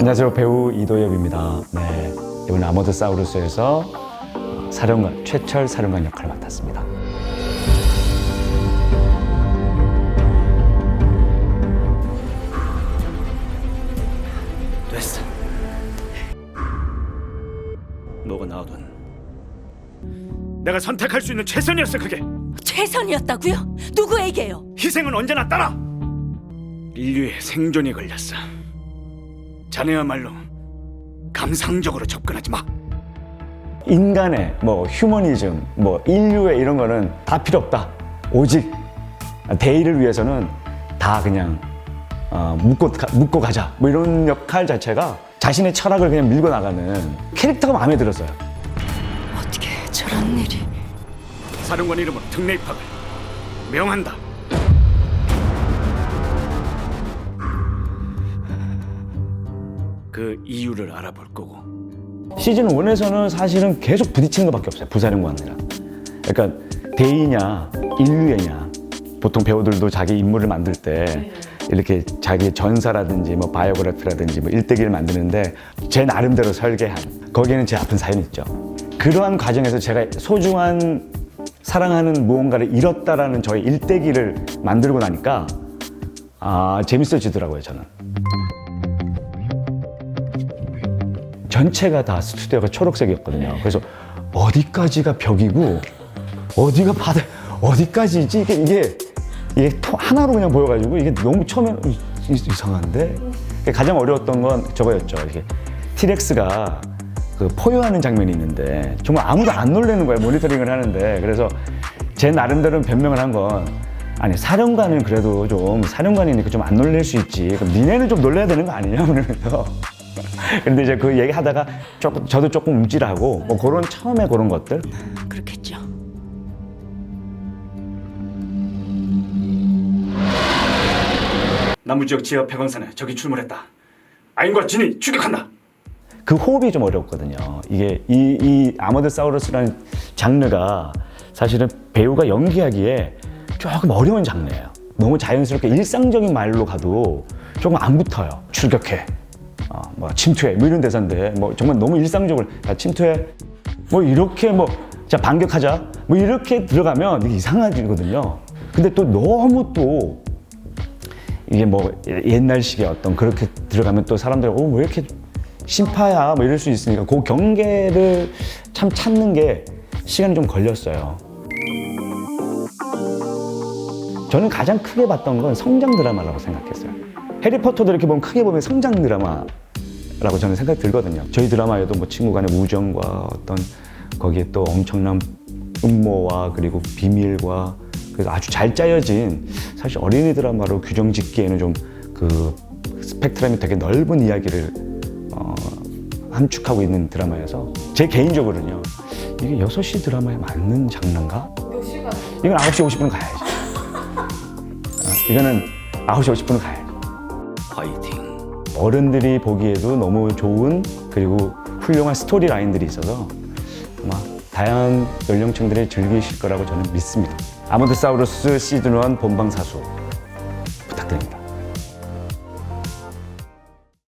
안녕하세요 배우 이도엽입니다. 네 이번 아모드 사우루스에서 사령관 최철 사령관 역할을 맡았습니다. 됐어. 뭐가 나오든 내가 선택할 수 있는 최선이었어 그게. 최선이었다고요? 누구에게요? 희생은 언제나 따라. 인류의 생존이 걸렸어. 자네야말로 감상적으로 접근하지 마. 인간의 뭐 휴머니즘, 뭐 인류의 이런 거는 다 필요 없다. 오직 대의를 위해서는 다 그냥 어, 묶고, 가, 묶고 가자. 뭐 이런 역할 자체가 자신의 철학을 그냥 밀고 나가는 캐릭터가 마음에 들었어요. 어떻게 저런 일이? 사령관 이름으로 특례 입학을 명한다. 그 이유를 알아볼 거고 시즌 1에서는 사실은 계속 부딪히는 것밖에 없어요. 부사령관이랑. 그러니까 대의냐, 인류애냐. 보통 배우들도 자기 인물을 만들 때 이렇게 자기 전사라든지 뭐 바이오그래피라든지 뭐 일대기를 만드는데 제 나름대로 설계한 거기에는 제 아픈 사연이 있죠. 그러한 과정에서 제가 소중한 사랑하는 무언가를 잃었다라는 저의 일대기를 만들고 나니까 아 재밌어지더라고요 저는. 전체가 다 스튜디오가 초록색이었거든요. 그래서 어디까지가 벽이고 어디가 바다 어디까지지 이게 이게 이게 토- 하나로 그냥 보여가지고 이게 너무 처음에 이상한데 가장 어려웠던 건 저거였죠. 이게 티렉스가 그 포효하는 장면이 있는데 정말 아무도 안 놀래는 거예요. 모니터링을 하는데 그래서 제 나름대로는 변명을 한 건 아니 사령관은 그래도 좀 사령관이니까 좀 안 놀랄 수 있지. 그럼 니네는 좀 놀래야 되는 거 아니냐 그러면서 근데 이제 그 얘기 하다가 조금 저도 조금 움찔하고 뭐 그런 처음에 그런 것들 그렇겠죠. 남부 지역 지하 폐광산에 적이 출몰했다. 아인과 진이 추격한다. 그 호흡이 좀 어렵거든요. 이게 이, 이 아머드 사우루스라는 장르가 사실은 배우가 연기하기에 조금 어려운 장르예요. 너무 자연스럽게 일상적인 말로 가도 조금 안 붙어요. 출격해, 어, 뭐 침투해, 뭐 이런 대사인데 뭐 정말 너무 일상적으로 야, 침투해, 뭐 이렇게 뭐 자 반격하자, 뭐 이렇게 들어가면 이게 이상하거든요. 근데 또 너무 또 이게 뭐 옛날식의 어떤 그렇게 들어가면 또 사람들이 어왜 이렇게 심파야 뭐 이럴 수 있으니까 그 경계를 참 찾는 게 시간이 좀 걸렸어요. 저는 가장 크게 봤던 건 성장 드라마라고 생각했어요. 해리포터도 이렇게 보면 크게 보면 성장 드라마 라고 저는 생각이 들거든요. 저희 드라마에도 뭐 친구 간의 우정과 어떤 거기에 또 엄청난 음모와 그리고 비밀과 그래서 아주 잘 짜여진 사실 어린이 드라마로 규정 짓기에는 좀 그 스펙트럼이 되게 넓은 이야기를 어, 함축하고 있는 드라마여서 제 개인적으로는요 이게 6시 드라마에 맞는 장르인가? 이건 9시 50분 가야지 어, 이거는 9시 50분 가야지 화이팅. 어른들이 보기에도 너무 좋은 그리고 훌륭한 스토리 라인들이 있어서 아마 다양한 연령층들이 즐기실 거라고 저는 믿습니다. 아모드 사우루스 시즌 1 본방사수 부탁드립니다.